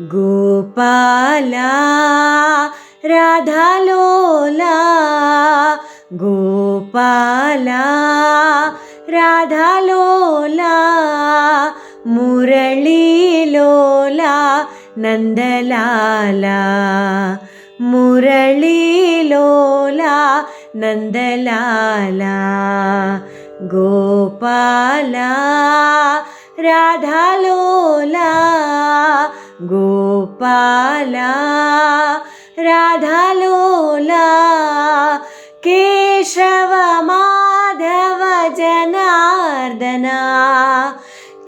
Gopala రాధాలోలా. Gopala రాధాలోలా. మురళీలోలా నందలాలా. మురళీలోలా నందలాలా. Gopala రాధాలోలా. Gopala राधालोला Keshav Madhav जनार्दना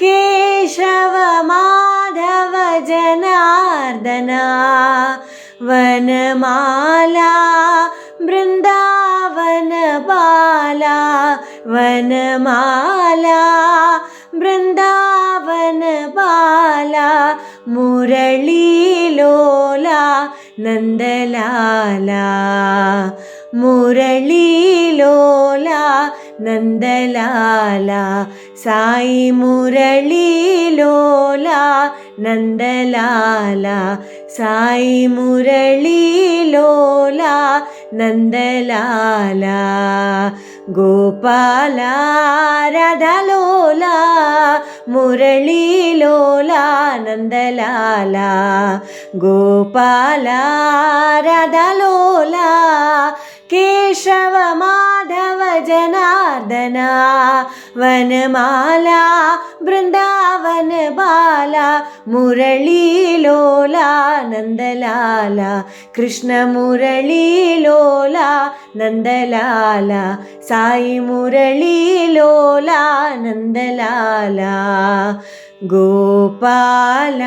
Keshav Madhav जनार्दना Vanmala वृन्दावनबाला Vanmala बृन्दावनबाला മുരളീലോല Nandalala. മുരളീലോല Nandalala. Sai മുരളീലോല Nandalala. Sai മുരളീലോല Nandalala. Gopala രാധലോല മുരളീലോല Nandalala Gopala രാധലോല Keshava Madhava Janardana Vanamala Vrindavana Bala മുരളീലോല Nandalala Krishna മുരളീലോല Nandalala Sai മുരളീലോല Nandalala. Gopala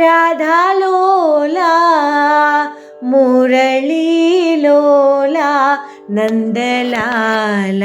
രാധാലോല മുരളീലോല Nandalala.